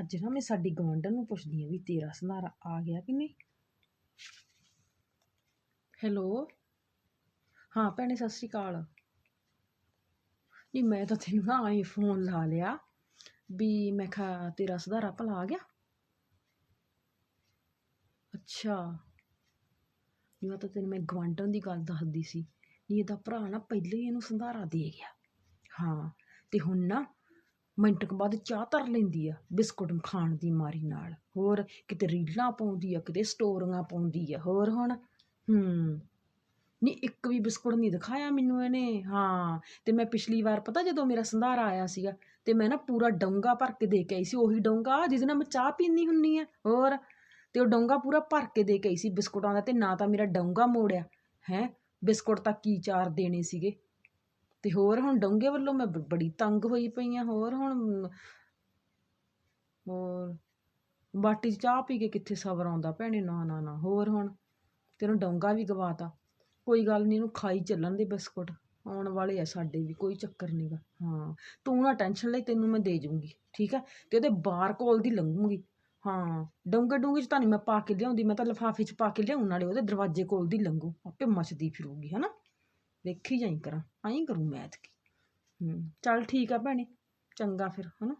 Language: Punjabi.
ਅੱਜ ਨਾ ਮੈਂ ਸਾਡੀ ਗਵਾਂਢਣ ਨੂੰ ਪੁੱਛਦੀ ਆ ਵੀ ਤੇਰਾ ਸੰਧਾਰਾ ਆ ਗਿਆ ਕਿ ਨਹੀਂ? ਹੈਲੋ ਹਾਂ ਭੈਣੇ, ਸਤਿ ਸ਼੍ਰੀ ਅਕਾਲ। ਨਹੀਂ, ਮੈਂ ਤਾਂ ਤੈਨੂੰ ਨਾ ਆਈ ਫੋਨ ਲਾ ਲਿਆ ਵੀ ਮੈਂ ਕਿਹਾ ਤੇਰਾ ਸੰਧਾਰਾ ਭਲਾ ਆ ਗਿਆ? ਅੱਛਾ। ਨਹੀਂ ਤਾਂ ਤੈਨੂੰ, ਮੈਂ ਗਵਾਂਢਣ ਦੀ ਗੱਲ ਦੱਸਦੀ ਸੀ। ਨਹੀਂ, ਇਹਦਾ ਭਰਾ ਨਾ ਪਹਿਲਾਂ ਹੀ ਇਹਨੂੰ ਸੰਧਾਰਾ ਦੇ ਗਿਆ। ਹਾਂ, ਤੇ ਹੁਣ ਨਾ ਮਿੰਟ ਕੁ ਬਾਅਦ ਚਾਹ ਧਰ ਲੈਂਦੀ ਆ, ਬਿਸਕੁਟ ਖਾਣ ਦੀ ਮਾਰੀ ਨਾਲ। ਹੋਰ ਕਿਤੇ ਰੀਲਾਂ ਪਾਉਂਦੀ ਆ, ਕਿਤੇ ਸਟੋਰੀਆਂ ਪਾਉਂਦੀ ਆ, ਹੋਰ ਹੁਣ? ਹੂੰ। ਨਹੀਂ ਇੱਕ ਵੀ ਬਿਸਕੁਟ ਨਹੀਂ ਦਿਖਾਇਆ ਮੈਨੂੰ ਇਹਨੇ। ਹਾਂ, ਤੇ ਮੈਂ ਪਿਛਲੀ ਵਾਰ ਪਤਾ ਜਦੋਂ ਮੇਰਾ ਸੰਧਾਰਾ ਆਇਆ ਸੀਗਾ, ਤੇ ਮੈਂ ਨਾ ਪੂਰਾ ਡੋਂਗਾ ਭਰ ਕੇ ਦੇ ਕੇ ਆਈ ਸੀ, ਉਹੀ ਡੋਂਗਾ ਜਿਹਦੇ ਨਾਲ ਮੈਂ ਚਾਹ ਪੀਂਦੀ ਹੁੰਨੀ ਆ, ਹੋਰ? ਤੇ ਉਹ ਡੋਂਗਾ ਪੂਰਾ ਭਰ ਕੇ ਦੇ ਕੇ ਆਈ ਸੀ ਬਿਸਕੁਟਾਂ ਦਾ, ਤੇ ਨਾ ਤਾਂ ਮੇਰਾ ਡੋਂਗਾ ਮੋੜਿਆ। ਹੈ? ਬਿਸਕੁਟ ਤਾਂ ਕੀ ਚਾਰ ਦੇਣੇ ਸੀਗੇ? ਅਤੇ ਹੋਰ ਹੁਣ ਡੋਂਗੇ ਵੱਲੋਂ ਮੈਂ ਬ- ਬੜੀ ਤੰਗ ਹੋਈ ਪਈ ਹਾਂ ਹੋਰ ਹੁਣ ਹੋਰ ਬਾਟੀ 'ਚ ਚਾਹ ਪੀ ਕੇ ਕਿੱਥੇ ਸਬਰ ਆਉਂਦਾ ਭੈਣੇ, ਨਾ ਨਾ ਨਾ, ਹੋਰ ਹੁਣ ਤੈਨੂੰ ਡੋਂਗਾ ਵੀ ਗਵਾਤਾ। ਕੋਈ ਗੱਲ ਨਹੀਂ ਇਹਨੂੰ ਖਾਈ ਚੱਲਣ ਦੇ ਬਿਸਕੁਟ, ਆਉਣ ਵਾਲੇ ਆ ਸਾਡੇ ਵੀ, ਕੋਈ ਚੱਕਰ ਨਹੀਂਗਾ ਹਾਂ, ਤੂੰ ਨਾ ਟੈਨਸ਼ਨ ਲਈ ਤੈਨੂੰ ਮੈਂ ਦੇ ਜੂੰਗੀ, ਠੀਕ ਹੈ ਤੇ ਉਹਦੇ ਬਾਰ ਕੋਲ ਦੀ ਲੰਘੂਗੀ। ਹਾਂ, ਡੋਂਗੇ, ਡੂੰਗੇ ਚ ਤਾਂ ਨਹੀਂ ਮੈਂ ਪਾ ਕੇ ਲਿਆਉਂਦੀ, ਮੈਂ ਤਾਂ ਲਿਫਾਫੇ ਚ ਪਾ ਕੇ ਲਿਆਉਣ ਨਾਲੇ ਉਹਦੇ ਦਰਵਾਜ਼ੇ ਕੋਲ ਦੀ ਲੰਘੂ, ਆਪੇ ਮੱਚਦੀ ਫਿਰੂਗੀ ਨਾ ਦੇਖੀ ਜਾਈ ਕਰਾਂ, ਆਈ ਕਰੂੰ ਮੈਂ ਕੀ। ਚੱਲ ਠੀਕ ਆ ਭੈਣੇ, ਚੰਗਾ ਫਿਰ ਹੈ ਨਾ